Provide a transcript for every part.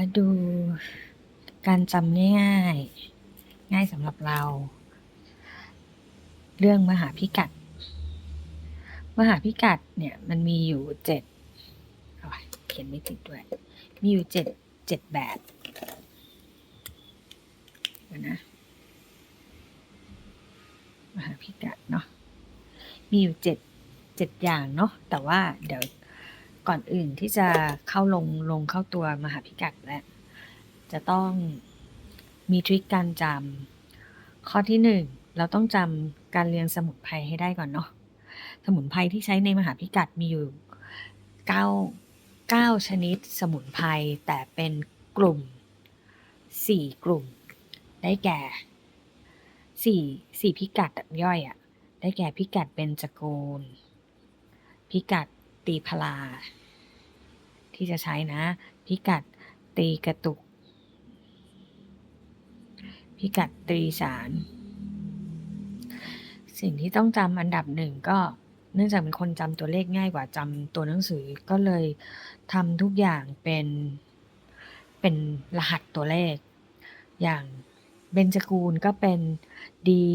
มาดูการจำง่ายๆง่ายสำหรับเรา เรื่องมหาพิกัด มหาพิกัดเนี่ยมันมีอยู่เจ็ดเขียนไม่ติดด้วย มีอยู่เจ็ดเจ็ดแบบนะมหาพิกัดเนาะมีอยู่เจ็ดเจ็ดอย่างเนาะแต่ว่าเดี๋ยว ก่อนอื่นที่จะเข้าลงลงเข้าตัวมหาพิกัดแล้วจะต้องมีทริคการจำข้อที่หนึ่งเราต้องจำการเรียงสมุนไพรให้ได้ก่อนเนาะสมุนไพรที่ใช้ในมหาพิกัดมีอยู่เก้าเก้าชนิดสมุนไพรแต่เป็นกลุ่มสี่กลุ่ม ได้แก่สี่สี่พิกัดย่อยอะ่ะได้แก่พิกัดเบญจโกูลพิกัด ตีพลา ที่จะใช้นะ พิกัดตีกระตุก พิกัดตรีสาร สิ่งที่ต้องจำอันดับหนึ่งก็เนื่องจากเป็นคนจำตัวเลขง่ายกว่าจำตัวหนังสือก็เลยทำทุกอย่างเป็นเป็นรหัสตัวเลข อย่างเบญจกูลก็เป็นดี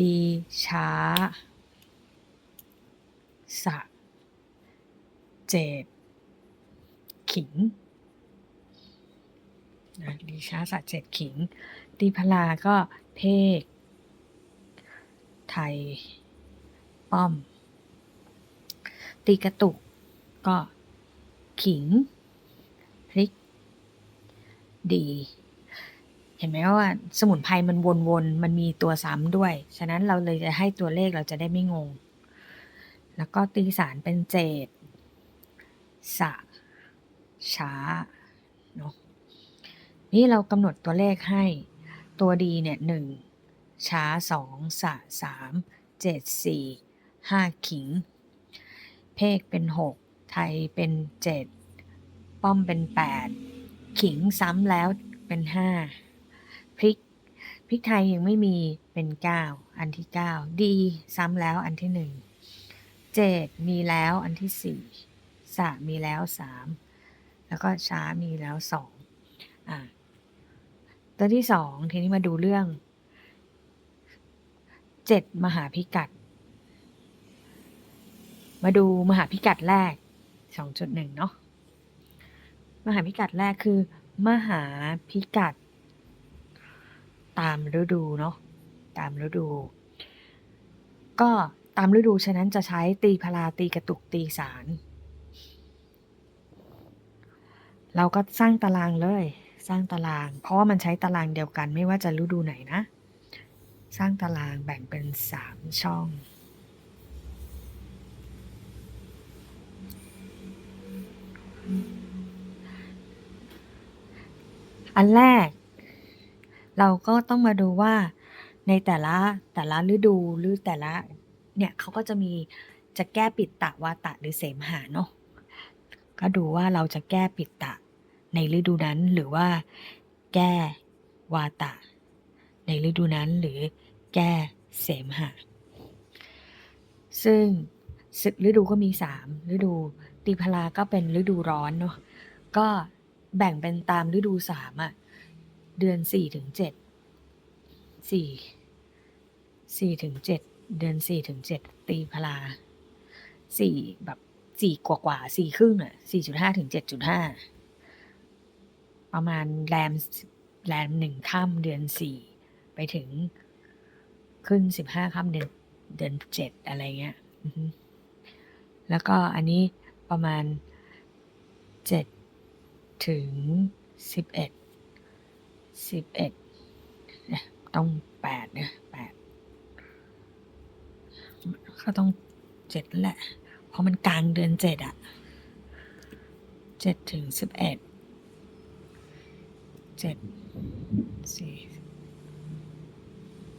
ดีช้าสะ เจดขิงนะดีช้าสะเจ็ดขิงตีพลาก็เพก ไทย ป้อม ตีกระตุก ก็ ขิง พริก ดี เห็นไหมว่าสมุนไพรมันวนๆ มันมีตัวซ้ำด้วย ฉะนั้นเราเลยจะให้ตัวเลขเราจะได้ไม่งง แล้วก็ตีสารเป็นเจ็ด สะช้าเนาะนี่เรากำหนดตัวเลขให้ตัวดีเนี่ยหนึ่งช้าสองสะสามเจ็ดสี่ห้าขิง เพกเป็นหกไทยเป็นเจ็ดป้อมเป็นแปดขิงซ้ำแล้วเป็นห้าพริกพริกไทยยังไม่มีเป็นเก้าอันที่เก้าดีซ้ำแล้วอันที่หนึ่งเจ็ดมีแล้วอันที่สี่ สะมีแล้วสามแล้วก็ช้ามีแล้วสองอะตัวที่สองทีนี้มาดูเรื่องเจ็ดมหาพิกัด มาดูมหาพิกัดแรก2.1เนาะมหาพิกัดแรกคือ มหาพิกัด ตามฤดูเนาะตามฤดู ก็ตามฤดูฉะนั้นจะใช้ตีพลาตีกระตุกตีสาร เราก็สร้างตารางเลย สร้างตาราง เพราะว่ามันใช้ตารางเดียวกันไม่ว่าจะฤดูไหนนะ สร้างตารางแบ่งเป็นสามช่องอันแรก เราก็ต้องมาดูว่าในแต่ละแต่ละฤดูหรือแต่ละเนี่ยเขาก็จะมีจะแก้ปิดตะวาตะหรือเสมหะเนาะ ก็ดูว่าเราจะแก้ปิดตะ ในฤดูนั้นหรือว่า แก้วาตะ ในฤดูนั้นหรือแก้เสมหะ ซึ่งศึกฤดูก็มีสามฤดูตีพลาก็เป็นฤดูร้อนเนาะก็แบ่งเป็นตามฤดูสามอะเดือนสี่ถึงเจ็ดสี่สี่ถึงเจ็ดเดือนสี่ถึงเจ็ดตีพลาสี่แบบ สี่กว่ากว่าสี่ครึ่งอะสี่จุดห้าถึงเจ็ดจุดห้าประมาณแรมแรมหนึ่งค่ำเดือนสี่ไปถึงขึ้นสิบห้าค่ำเดือนเดือนเจ็ดอะไรเงี้ยแล้วก็อันนี้ประมาณเจ็ดถึงสิบเอ็ดสิบเอ็ดต้องแปดเนี่ยแปดก็ต้องเจ็ดแหละ เพราะมันกลางเดือนเจ็ดอะเจ็ดถึงสิบเอ็ดเจ็ดสี่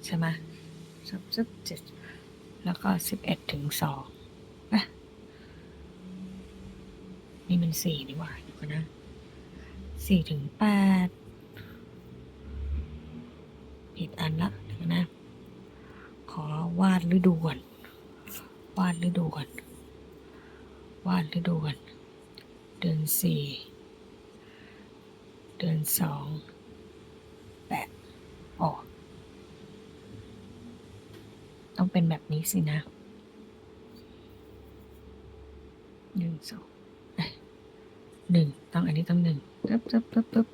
ใช่ไหมสิบสิบเจ็ดแล้วก็สิบเอ็ดถึงสองนะนี่มันสี่นี่ว่าดี๋ยวก่อนนะสี่ถึงแปดผิดอันละดูก่อนนะ ขอวาดฤดูก่อน วาดฤดูก่อน วาดฤดูก่อน เดือนสี่ เดือน สองแปดออกต้องเป็นแบบนี้สินะหนึ่งสองเอ้หนึ่งต้องอันนี้ต้องหนึ่งปึ๊บปึ๊บปึ๊บปึ๊บ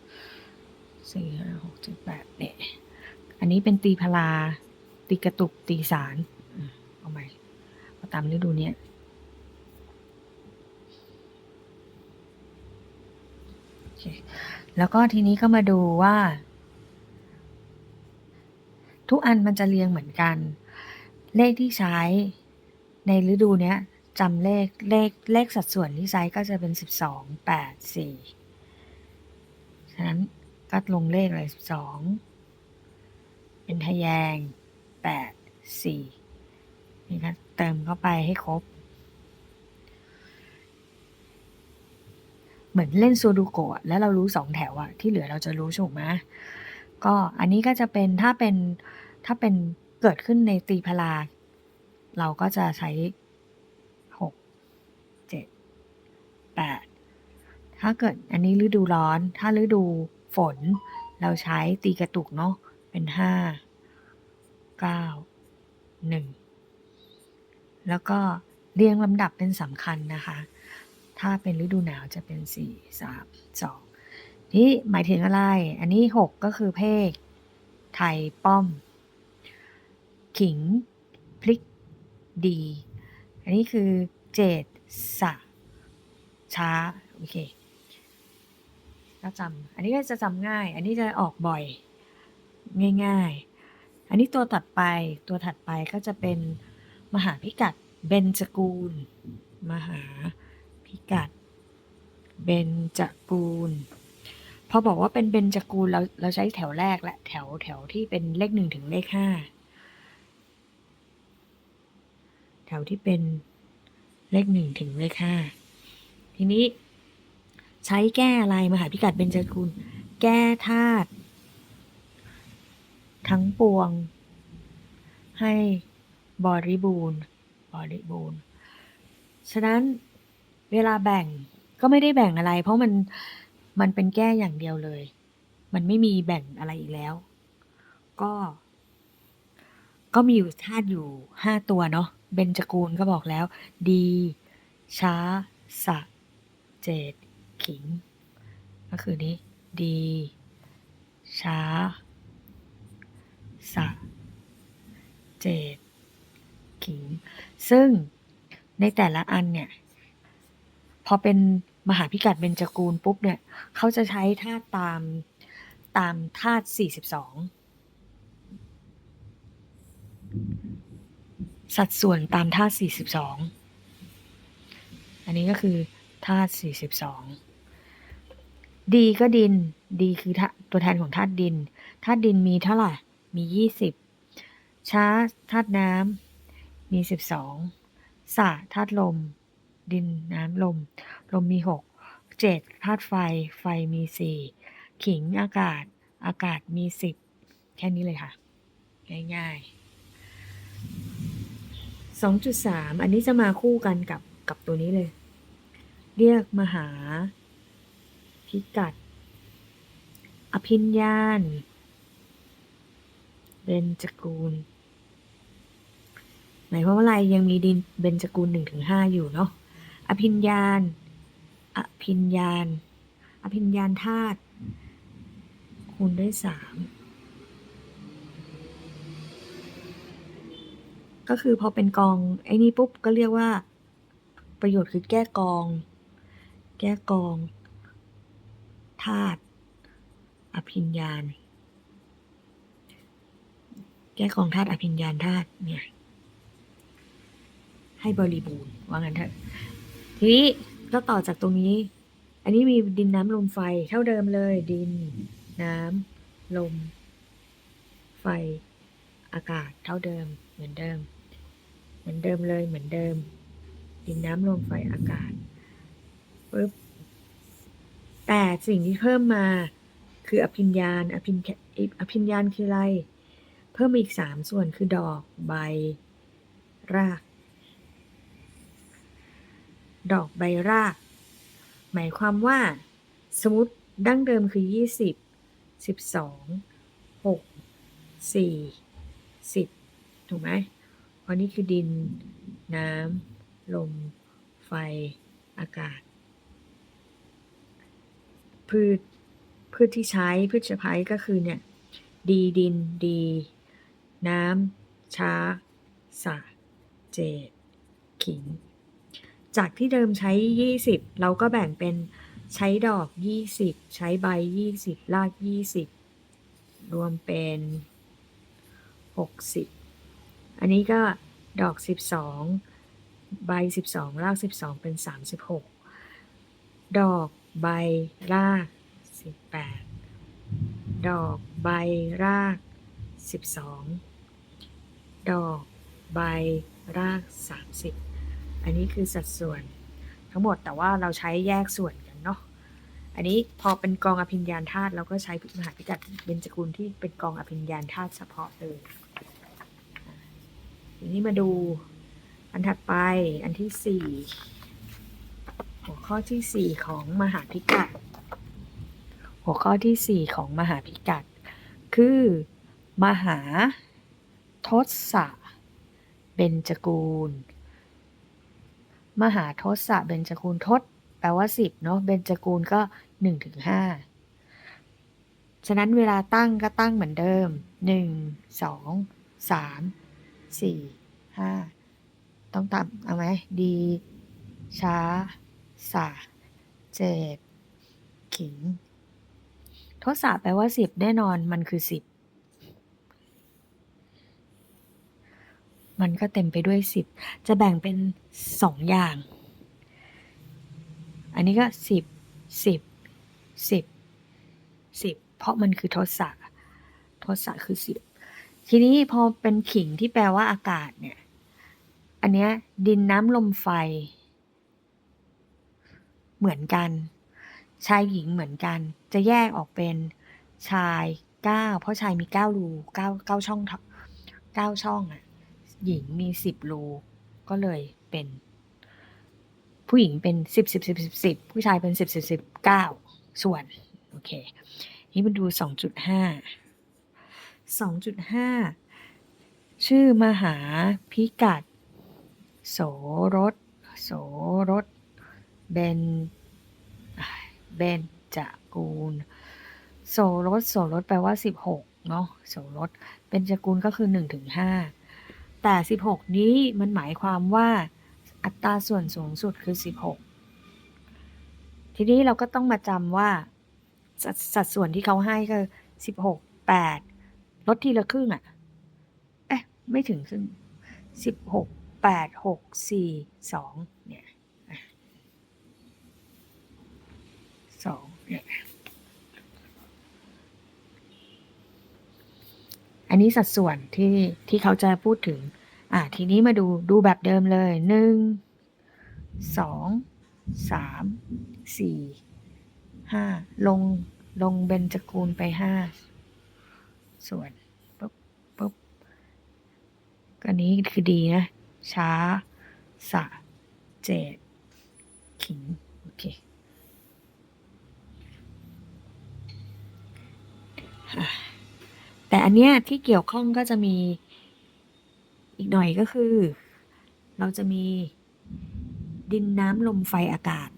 สี่ห้าหกเจ็ดแปดเนี่ยอันนี้เป็นตีพลา ตีกระตุกตีสารเอาใหม่เอาตามฤดูเนี้ย โอเค แล้วก็ทีนี้ก็มาดูว่า ทุกอันมันจะเรียงเหมือนกัน เลขที่ใช้ในฤดูเนี้ยจำเลขเลขเลขสัดส่วนที่ใช้ก็จะเป็นสิบสองแปดสี่ฉะนั้นก็ลงเลขเลยสิบสองเป็นทะแยงแปดสี่นี่ก็เติมเข้าไปให้ครบ เหมือนเล่นซูดูโกะแล้วเรารู้สองแถวอะที่เหลือเราจะรู้ถูกไหมก็อันนี้ก็จะเป็นถ้าเป็นถ้าเป็นเกิดขึ้นในตีพลา เราก็จะใช้หกเจ็ดแปดถ้าเกิดอันนี้ฤดูร้อน ถ้าฤดูฝน เราใช้ตีกระตุกเนาะเป็นห้าเก้าหนึ่งแล้วก็เรียงลำดับเป็นสำคัญนะคะ ถ้าเป็นฤดูหนาวจะเป็นสี่สามสองนี่หมายถึงอะไร อันนี้หกก็คือเพก ไทยป้อม ขิง พลิก ดี อันนี้คือเจดสะช้า โอเคก็จำอันนี้ก็จะจำง่าย อันนี้จะออกบ่อย ง่าย ๆ อันนี้ตัวถัดไป ตัวถัดไปก็จะเป็นมหาพิกัดเบญจกูล มหา พิกัด เบญจกูล พอบอกว่าเป็นเบญจกูลเราเราใช้แถวแรกและแถวแถวที่เป็นเลขหนึ่งถึงเลขห้าแถวที่เป็นเลขหนึ่งถึงเลขห้าทีนี้ใช้แก้อะไรมหาพิกัดเบญจกูลแก้ธาตุทั้งปวง ให้บริบูรณ์บริบูรณ์ ฉะนั้น เวลาแบ่งก็ไม่ได้แบ่งอะไร เพราะมันมันเป็นแก้อย่างเดียวเลย มันไม่มีแบ่งอะไรอีกแล้ว ก็ ก็มีอยู่ธาตุอยู่ห้าตัวเนาะเบญจกูลก็บอกแล้ว ดี ช้า สะ เจดขิง ก็คือนี้ ดี ช้า สะ เจดขิง ซึ่งในแต่ละอันเนี่ย พอเป็นมหาพิกัดเบญจกูลปุ๊บเนี่ย เขาจะใช้ธาตุตามตามธาตุ42สัดส่วนตามธาตุ42อันนี้ก็คือธาตุ42ดีก็ดินดีคือตัวแทนของธาตุดินธาตุดินมีเท่าไหร่มี20ช้าธาตุน้ำมี12สะธาตุลม ดินน้ำลม ลมมีหกเจ็ดธาตุไฟ ไฟมีสี่ขิงอากาศ อากาศมีสิบแค่นี้เลยค่ะ ง่ายๆสองจุดสามอันนี้จะมาคู่กันกับกับตัวนี้เลย เรียกมหา พิกัด อภิญญาณเบญจกูลหมายความว่าอะไรยังมีดินเบญจกูลหนึ่งถึงห้าอยู่เนาะ อภิญญาณ อภิญญาณ อภิญญาณธาตุ คูณด้วยสาม ก็คือพอเป็นกอง ไอ้นี่ปุ๊บก็เรียกว่า ประโยชน์คือแก้กอง แก้กองธาตุ อภิญญาณ แก้กองธาตุ อภิญญาณธาตุเนี่ยให้บริบูรณ์ว่างั้นเถอะ ทีนี้ก็ต่อจากตรงนี้ อันนี้มีดินน้ำลมไฟเท่าเดิมเลย ดินน้ำลม ไฟ อากาศเท่าเดิม เหมือนเดิม เหมือนเดิมเลยเหมือนเดิม ดินน้ำลมไฟอากาศปึ๊บแต่สิ่งที่เพิ่มมาคืออภิญญาณอภิญอภิญญาณคืออะไร เพิ่มมาอีกสามส่วนคือดอกใบ ราก ดอกใบราก หมายความว่า สมมติดั้งเดิมคือยี่สิบสิบสองหกสี่สิบถูกไหมเพราะนี่คือดิน น้ำ ลม ไฟ อากาศ พืช พืชที่ใช้พืชใช้ก็คือเนี่ย ดีดิน ดี น้ำ ช้าสะเจดขิง จากที่เดิมใช้ 20 เราก็แบ่งเป็นใช้ดอก 20 ใช้ใบ 20 ราก 20 รวมเป็น 60 อันนี้ก็ดอก 12 ใบ 12 ราก 12 เป็น 36 ดอกใบราก 18 ดอกใบราก 12 ดอกใบราก 30 อันนี้คือสัดส่วนทั้งหมดแต่ว่าเราใช้แยกส่วนกันเนาะอันนี้พอเป็นกองอภิญญาธาตุเราก็ใช้มหาพิกัดเบญจกุลที่เป็นกองอภิญญาธาตุเฉพาะเลยทีนี้มาดูอันถัดไปอันที่สี่หัวข้อที่สี่ของมหาพิกัด หัวข้อที่สี่ของมหาพิกัด คือ มหาทศเบญจกูล มหาทศเบญจคูลทศ แปลว่า 10 เนาะเบญจคูลก็ 1-5ถึง5ฉะนั้นเวลาตั้งก็ตั้งเหมือนเดิม 1 2 3 4 5 ต้องตามเอาไหมดีช้าสาเจ็ดขิง ทศแปลว่า 10 แน่นอนมันคือ 10 มันก็เต็มไปด้วยสิบจะแบ่งเป็นสองอย่าง อันนี้ก็สิบสิบสิบสิบเพราะมันคือทศะทศะคือสิบทีนี้พอเป็นขิงที่แปลว่าอากาศเนี่ย อันเนี้ยดินน้ำลมไฟ เหมือนกัน ชายหญิงเหมือนกัน จะแยกออกเป็นชายเก้าเพราะชายมีเก้ารูเก้าเก้าช่องเก้าช่องอะ หญิงมีสิบรูก็เลยเป็น ผู้หญิงเป็นสิบสิบสิบสิบสิบผู้ชายเป็นสิบสิบสิบเก้าส่วนโอเค นี่มาดูสองจุดห้าสองจุดห้าชื่อมหาพิกัด โสรสโสรสเบนเบนจะกูล โสรสโสรสแปลว่าสิบหกเนาะโสรสเบนจกูลก็คือหนึ่งถึงห้า แต่สิบหกนี้มันหมายความว่าอัตราส่วนสูงสุดคือสิบหกทีนี้เราก็ต้องมาจำว่าสสัดส่วนที่เขาให้ก็สิบหกแปดลดทีละครึ่งอะ่ะ เอ๊ะ ไม่ถึงครึ่งสิบหกแปดหกสี่สองเนี่ยสองเนี่ย อันนี้สัดส่วนที่ที่เขาจะพูดถึง อะทีนี้มาดูดูแบบเดิมเลยหนึ่งสองสามสี่ห้าลงลงเบญจกูลไปห้าส่วนปุ๊บปุ๊บอันนี้คือดีนะ ช้า สะ เจดขิง โอเคอะ แต่อันเนี้ยที่เกี่ยวข้องก็จะมีอีกหน่อยก็คือ เราจะมีดินน้ำลมไฟอากาศ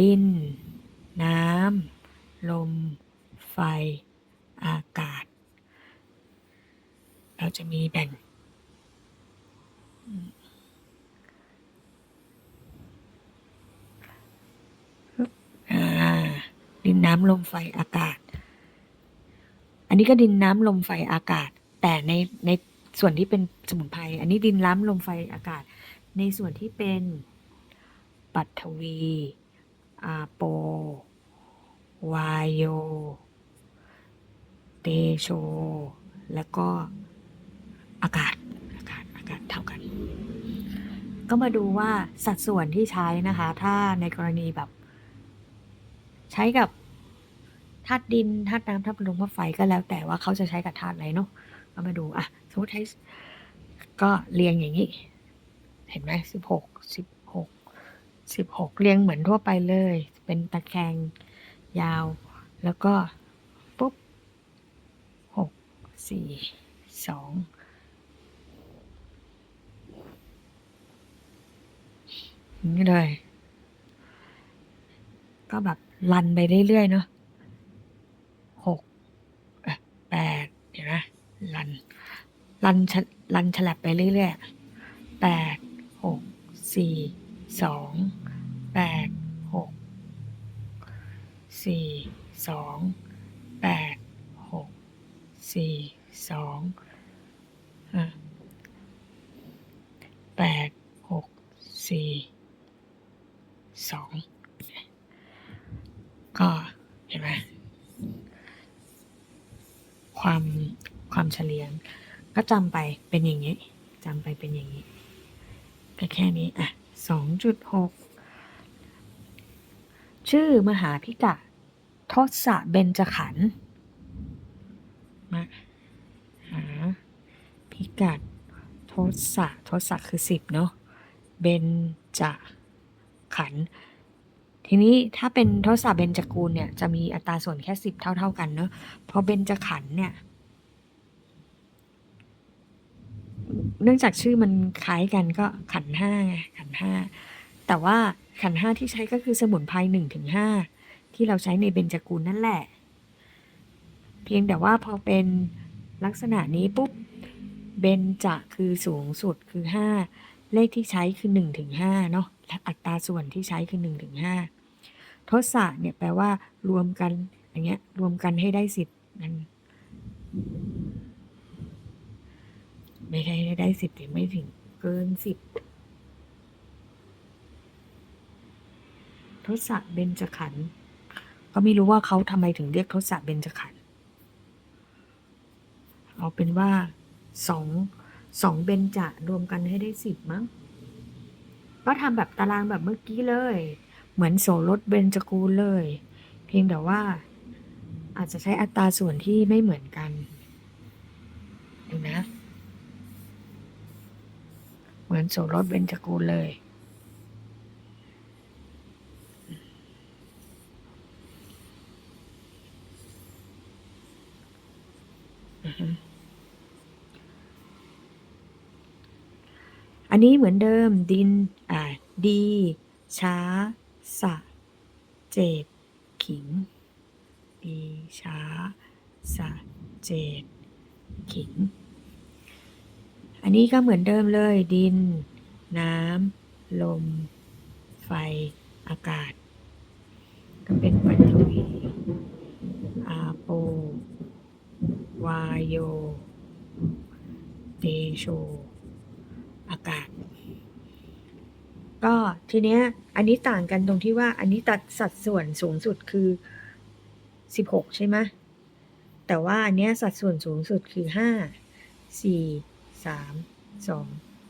ดิน น้ำลม ไฟ อากาศ เราจะมีแบ่งอ่าดินน้ำลมไฟอากาศ นนี้ก็ดินน้ำลมไฟอากาศ แต่ในในส่วนที่เป็นสมุนไพรอันนี้ดินน้ำลมไฟอากาศ ในส่วนที่เป็นปัทวีอาโป วายโย เตโช แล้วก็อากาศอากาศอากาศเท่ากัน ก็มาดูว่าสัดส่วนที่ใช้นะคะ ถ้าในกรณีแบบ ใช้กับ ธาตุดินธาตุน้ำธาตุลมธาตุไฟก็แล้ว แต่ว่าเขาจะใช้กับธาตุอะไรเนาะก็มาดูอะสมมติใช้ก็เรียงอย่างนี้ เห็นไหมสิบหกสิบหกสิบหกเรียงเหมือนทั่วไปเลย เป็นตะแคงยาว แล้วก็ปุ๊บหกสี่สองนี้เลย ก็แบบรันไปเรื่อยๆเนาะหก เอ่อแปดเห็นไหมรันรันฉะรันฉลับไปเรื่อยๆแปดหกสี่สองแปดหกสี่สองแปดหกสี่สองแปดหกสี่สองก็เห็นไหม ความความเฉลียง ก็จำไปเป็นอย่างนี้จำไปเป็นอย่างนี้ ก็แค่นี้อะสองจุดหกชื่อมหาพิกะทศเบญจขันธ์มหาพิกัดทศทศคือสิบเนาะเบญจขันธ์ ทีนี้ถ้าเป็นทศเบญจกูลเนี่ยจะมีอัตราส่วนแค่สิบเท่าเท่าๆกันเนาะเพราะเบญจขันธ์เนี่ย เนื่องจากชื่อมันคล้ายกันก็ขันห้าไงขันห้าแต่ว่าขันห้าที่ใช้ก็คือสมุนไพรหนึ่งถึงห้าที่เราใช้ในเบญจกูลนั่นแหละ เพียงแต่ว่าพอเป็นลักษณะนี้ปุ๊บเบญจะคือสูงสุดคือห้าเลขที่ใช้คือหนึ่งถึงห้าเนาะและอัตราส่วนที่ใช้คือหนึ่งถึงห้า ทศะเนี่ยแปลว่ารวมกันอย่างเงี้ยรวมกันให้ได้สิบนั่นไม่ได้ได้สิบหรือไม่ถึงเกินสิบทศเบญจขันธ์ก็ไม่รู้ว่าเขาทำไมถึงเรียกทศเบญจขันธ์เอาเป็นว่าสองสองเบญจะรวมกันให้ได้สิบมั้งก็ทำแบบตารางแบบเมื่อกี้เลย เหมือนโสรถเบญจกูลเลย เพียงแต่ว่าอาจจะใช้อัตราส่วนที่ไม่เหมือนกันดูนะ เหมือนโสรถเบญจกูลเลย อันนี้เหมือนเดิมดิน อ่า ดี ช้า สะ เจดขิงดีช้า สะ เจดขิง อันนี้ก็เหมือนเดิมเลย ดิน น้ำ ลม ไฟ อากาศ ก็เป็นปัทวีอาโป วายโย เตโช อากาศ ก็ทีเนี้ยอันนี้ต่างกันตรงที่ว่าอันนี้ตัดสัดส่วนสูงสุดคือ 16 ใช่ไหมแต่ว่าอันเนี้ยสัดส่วนสูงสุดคือ 5 4 3 2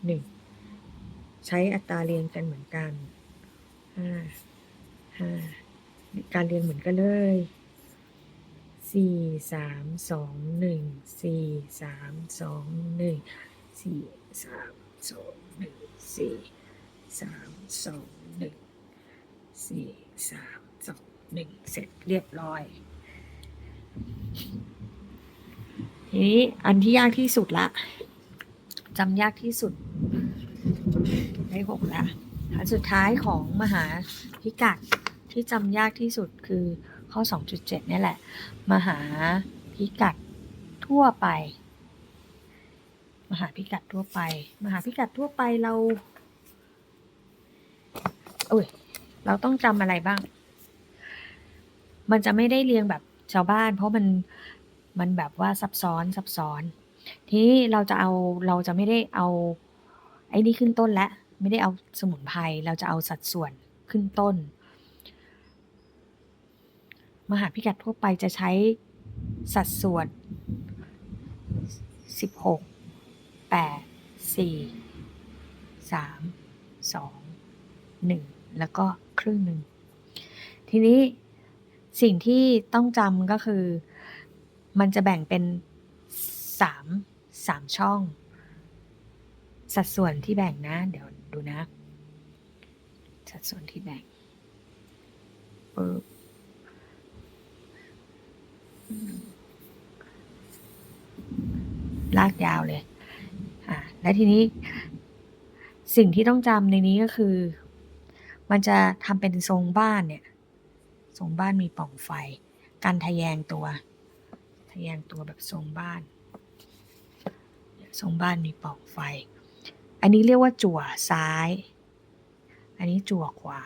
1 ใช้อัตราเรียงกันเหมือนกัน 5 5 การเรียงเหมือนกันเลยสี่สามสองหนึ่งสี่สาม สามสองหนึ่งสี่สามสองหนึ่งเสร็จเรียบร้อย ทีนี้อันที่ยากที่สุดละจำยากที่สุด ได้หกละอันสุดท้ายของมหาพิกัดที่จำยากที่สุดคือข้อ 2.7เนี่แหละ มหาพิกัดทั่วไป มหาพิกัดทั่วไป มหาพิกัดทั่วไปเรา อ้ยเราต้องจำอะไรบ้าง มันจะไม่ได้เรียงแบบชาวบ้าน เพราะมันมันแบบว่าซับซ้อนซับซ้อน ทีนี้เราจะเอาเราจะไม่ได้เอาไอ้นี่ขึ้นต้นและ ไม่ได้เอาสมุนไพรเราจะเอาสัดส่วนขึ้นต้น มหาพิกัดทั่วไปจะใช้สัดส่วน 16 8 4 3 2 1 แล้วก็ครึ่งหนึ่ง ทีนี้สิ่งที่ต้องจำก็คือ มันจะแบ่งเป็นสามสามช่อง สัดส่วนที่แบ่งนะ เดี๋ยวดูนะ สัดส่วนที่แบ่งปึ๊บลากยาวเลย อ่า และทีนี้สิ่งที่ต้องจำในนี้ก็คือ มันจะทำเป็นทรงบ้านเนี่ย ทรงบ้านมีปล่องไฟการทะแยงตัว ทะแยงตัวแบบทรงบ้าน ทรงบ้านมีปล่องไฟ อันนี้เรียกว่าจั่วซ้าย อันนี้จั่วขวา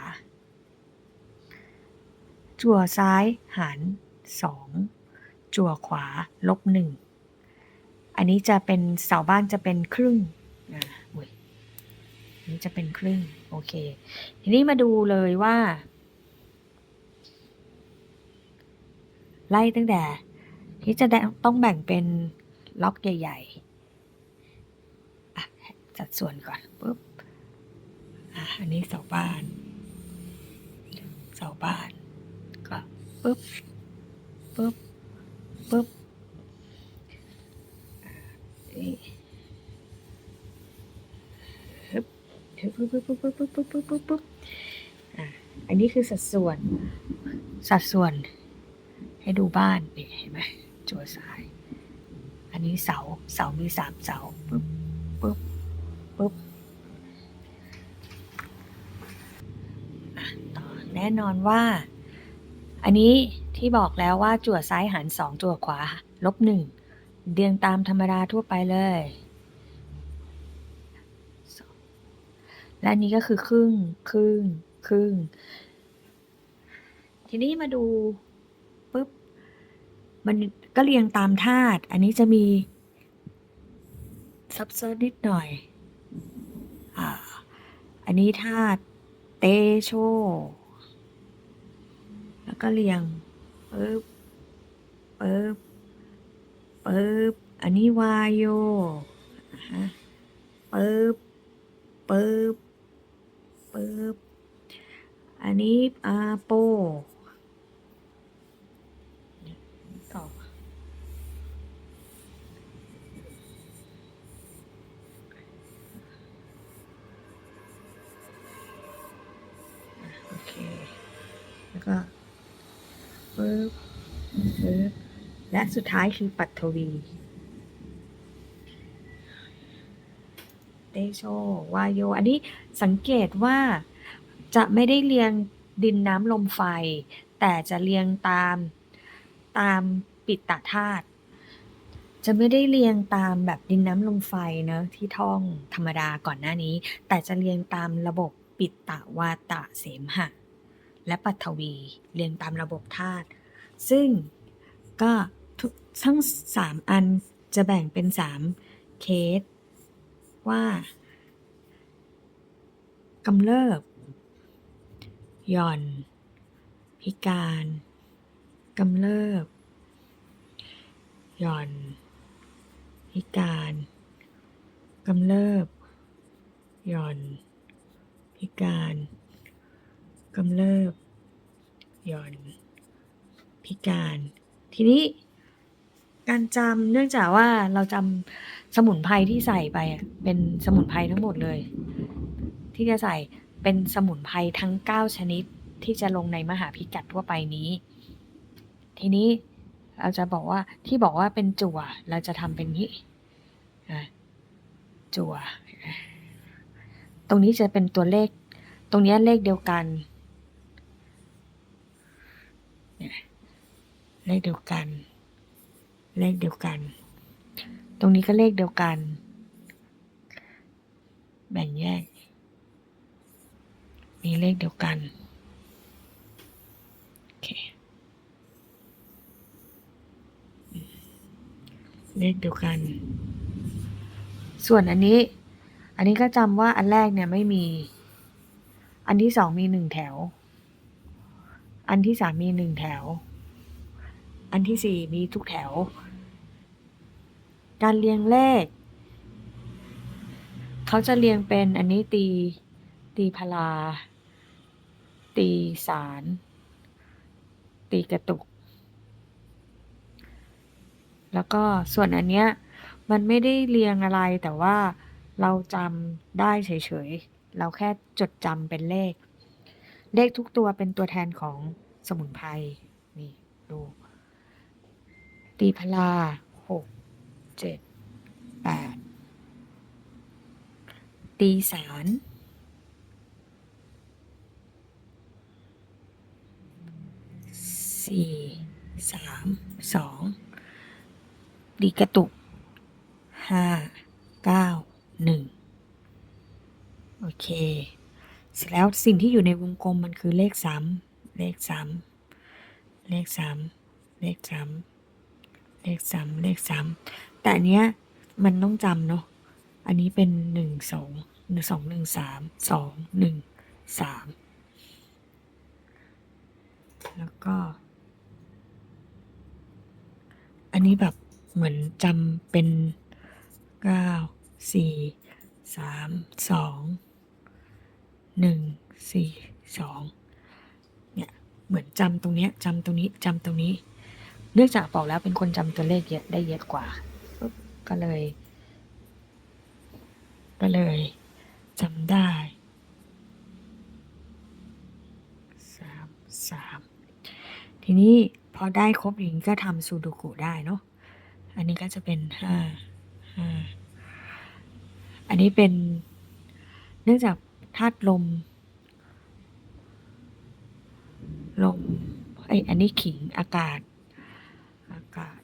จั่วซ้ายหารสองจั่วขวาลบหนึ่งอันนี้จะเป็นเสาบ้านจะเป็นครึ่ง นี้จะเป็นครึ่ง โอเค ทีนี้มาดูเลยว่า ไล่ตั้งแต่ที่จะได้ต้องแบ่งเป็นล็อกใหญ่ๆอ่จัดส่วนก่อนปุ๊บอ,อันนี้เสาบ้าน เสาบ้านก็ปุ๊บปุ๊บปุ๊บอะนี่ฮึบ ฮึบปุ๊บปุ๊บปุ๊บปุ๊บปุ๊บปุ๊บปุ๊บปุ๊บอะอันนี้คือสัดส่วน สัดส่วน ให้ดูบ้านนี่เห็นไหมจั่วซ้าย อันนี้เสาเสามีสามเสาปุ๊บปุ๊บปุ๊บอะต่อแน่นอนว่า อันนี้ที่บอกแล้วว่าจั่วซ้ายหารสองจั่วขวาลบหนึ่งเรียงตามธรรมดาทั่วไปเลยสอง และนี้ก็คือครึ่ง ครึ่ง ครึ่ง ทีนี้มาดูปุ๊บ มันก็เรียงตามธาตุ อันนี้จะมี ซับซ้อนนิดหน่อย อ่า อันนี้ธาตุเตโช แล้วก็เรียงปึ๊บปึ๊บปึ๊บ อันนี้วายโยฮะปึ๊บปึ๊บ ปึ๊บ อันนี้อาโปต่ออะโอเค แล้วก็ปึ๊บปึ๊บและสุดท้ายคือปัทวี ตโชวายโย อันนี้สังเกตว่าจะไม่ได้เรียงดินน้ำลมไฟ แต่จะเรียงตามตามปิตตธาตุจะไม่ได้เรียงตามแบบดินน้ำลมไฟเนะที่ท่องธรรมดาก่อนหน้านี้ แต่จะเรียงตามระบบปิตตวาตะเสมหะ และปัทวีเรียงตามระบบธาตุซึ่งก็ทั้งสามอันจะแบ่งเป็นสามเคส ว่ากำเริบ หย่อน พิการกำเริบ หย่อน พิการกำเริบ หย่อน พิการกำเริบ หย่อน พิการ ทีนี้การจำเนื่องจากว่าเราจำ สมุนไพรที่ใส่ไปเป็นสมุนไพรทั้งหมดเลย ที่จะใส่เป็นสมุนไพรทั้ง 9 ชนิดที่จะลงในมหาพิกัดทั่วไปนี้ ทีนี้เราจะบอกว่าที่บอกว่าเป็นจั่วเราจะทำเป็นนี้จั่ว ตรงนี้จะเป็นตัวเลข ตรงนี้เลขเดียวกันเลขเดียวกัน เลขเดียวกัน ตรงนี้ก็เลขเดียวกัน แบ่งแยก มีเลขเดียวกัน โอเค เลขเดียวกัน ส่วนอันนี้ อันนี้ก็จำว่าอันแรกเนี่ยไม่มี อันที่สองมีหนึ่งแถว อันที่สามมีหนึ่งแถว อันที่สี่มีทุกแถว การเรียงเลข เขาจะเรียงเป็นอันนี้ตีตีพลา ตีสาร ตีกระตุก แล้วก็ส่วนอันเนี้ยมันไม่ได้เรียงอะไรแต่ว่าเราจำได้เฉยๆ เราแค่จดจำเป็นเลข เลขทุกตัวเป็นตัวแทนของสมุนไพรนี่ดู ตีพลา เจ็ดแปดตีสารสี่สามสองดีกระตุกห้าเก้าหนึ่งโอเค เสร็จแล้วสิ่งที่อยู่ในวงกลมมันคือเลขซ้ำเลขซ้ำเลขซ้ำเลขซ้ำเลขซ้ำเลขซ้ำ แต่อันเนี้ยมันต้องจำเนาะ อันนี้เป็นหนึ่งสองหนึ่งสองหนึ่งสามสองหนึ่งสามแล้วก็ อันนี้แบบเหมือนจำเป็นเก้าสี่สามสองหนึ่งสี่สองเนี่ยเหมือนจำตรงเนี้ยจำตรงนี้จำตรงนี้ เนื่องจากบอกแล้วเป็นคนจำตัวเลขเยอะได้เยอะกว่า ก็เลย ก็เลยจำได้สามสามทีนี้พอได้ครบอย่างนี้ก็ทำซูโดกุได้เนาะอันนี้ก็จะเป็นห้าห้าอันนี้เป็นเนื่องจากธาตุลม ลมไออันนี้ขิงอากาศ อากาศ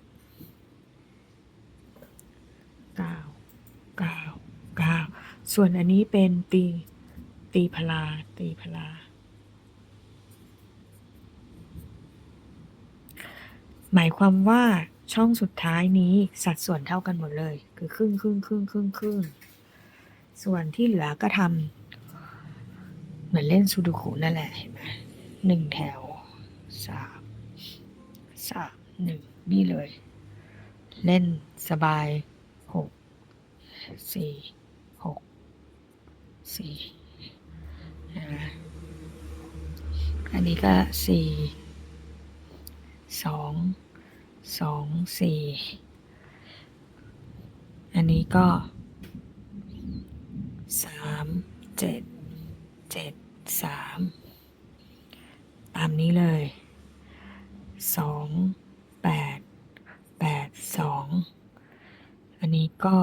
เก้าเก้าเก้าส่วนอันนี้เป็นตีตีพลาตีพลา หมายความว่าช่องสุดท้ายนี้สัดส่วนเท่ากันหมดเลย คือครึ่งครึ่งครึ่งครึ่งครึ่งส่วนที่เหลือก็ทำเหมือนเล่นซูดูคุนั่นแหละเห็นไหมหนึ่งแถวสามสามหนึ่งนี่เลย เล่นสบาย สี่หกสี่อันนี้ก็สี่สองสองสี่อันนี้ก็สามเจ็ดเจ็ดสามตามนี้เลยสองแปดแปดสองอันนี้ก็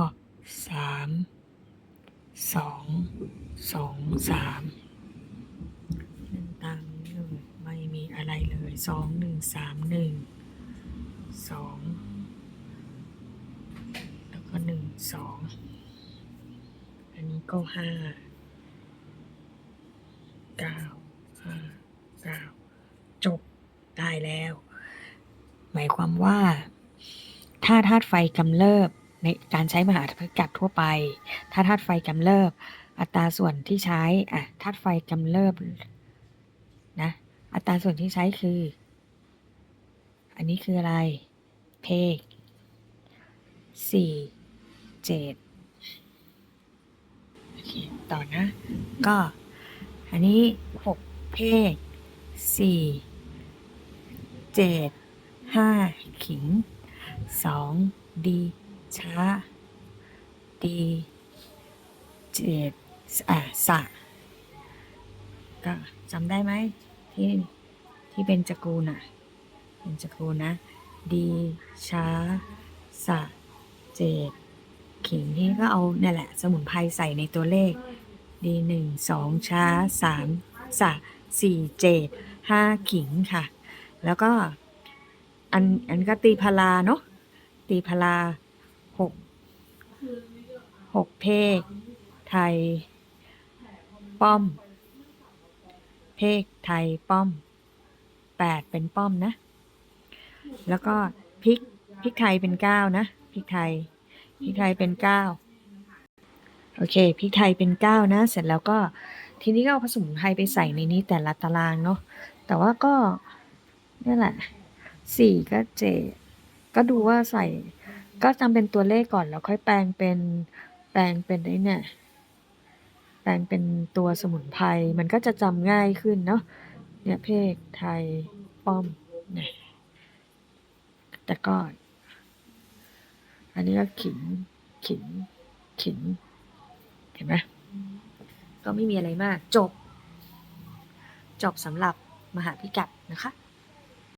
สองสองสามหนึ่งตามนี้เลยไม่มีอะไรเลยสองหนึ่งสามหนึ่งสองแล้วก็หนึ่งสองอันนี้ก็ห้าเก้าห้าเก้าจบได้แล้ว หมายความว่า ถ้าธาตุไฟกำเริบ ในการใช้มหาพิกัดทั่วไป ถ้าธาตุไฟกำเริบ อัตราส่วนที่ใช้อะธาตุไฟกำเริบนะ อัตราส่วนที่ใช้คือ อันนี้คืออะไร เพกสี่เจ็ดโอเค ต่อนะ ก็ อันนี้หกเพกสี่เจ็ดห้าขิงสองดี ช้า ดีเจ็ดอะสะก็จำได้ไหมที่ที่เป็นจักรูน่ะ เป็นจักรูนะ ดีช้า สะ เจ็ดขิงที่ก็เอาเนี่ยแหละ สมุนไพรใส่ในตัวเลข ดีหนึ่งสองช้าสามสะสี่เจ็ดห้าขิงค่ะ แล้วก็อันอันก็ตีพลาเนาะตีพลา หกหกเพกไทย ป้อม เพกไทยป้อมแปดเป็นป้อมนะ แล้วก็พริกพริกไทยเป็นเก้านะพริกไทยพริกไทยเป็นเก้าโอเคพริกไทยเป็นเก้านะ เสร็จแล้วก็ทีนี้ก็เอาผสมไทยไปใส่ในนี้แต่ละตารางเนาะแต่ว่าก็นี่แหละสี่ก็เจก็ดูว่าใส่ ก็จำเป็นตัวเลขก่อนแล้วค่อยแปลงเป็นแปลงเป็นไอ้เนี่ยแปลงเป็นตัวสมุนไพรมันก็จะจำง่ายขึ้นเนาะเนี่ยเพกไทยป้อมเนี่ยแต่ก็อันนี้ก็ขิงขิงขิงเห็นไหมก็ไม่มีอะไรมากจบ จบสำหรับมหาพิกัดนะคะ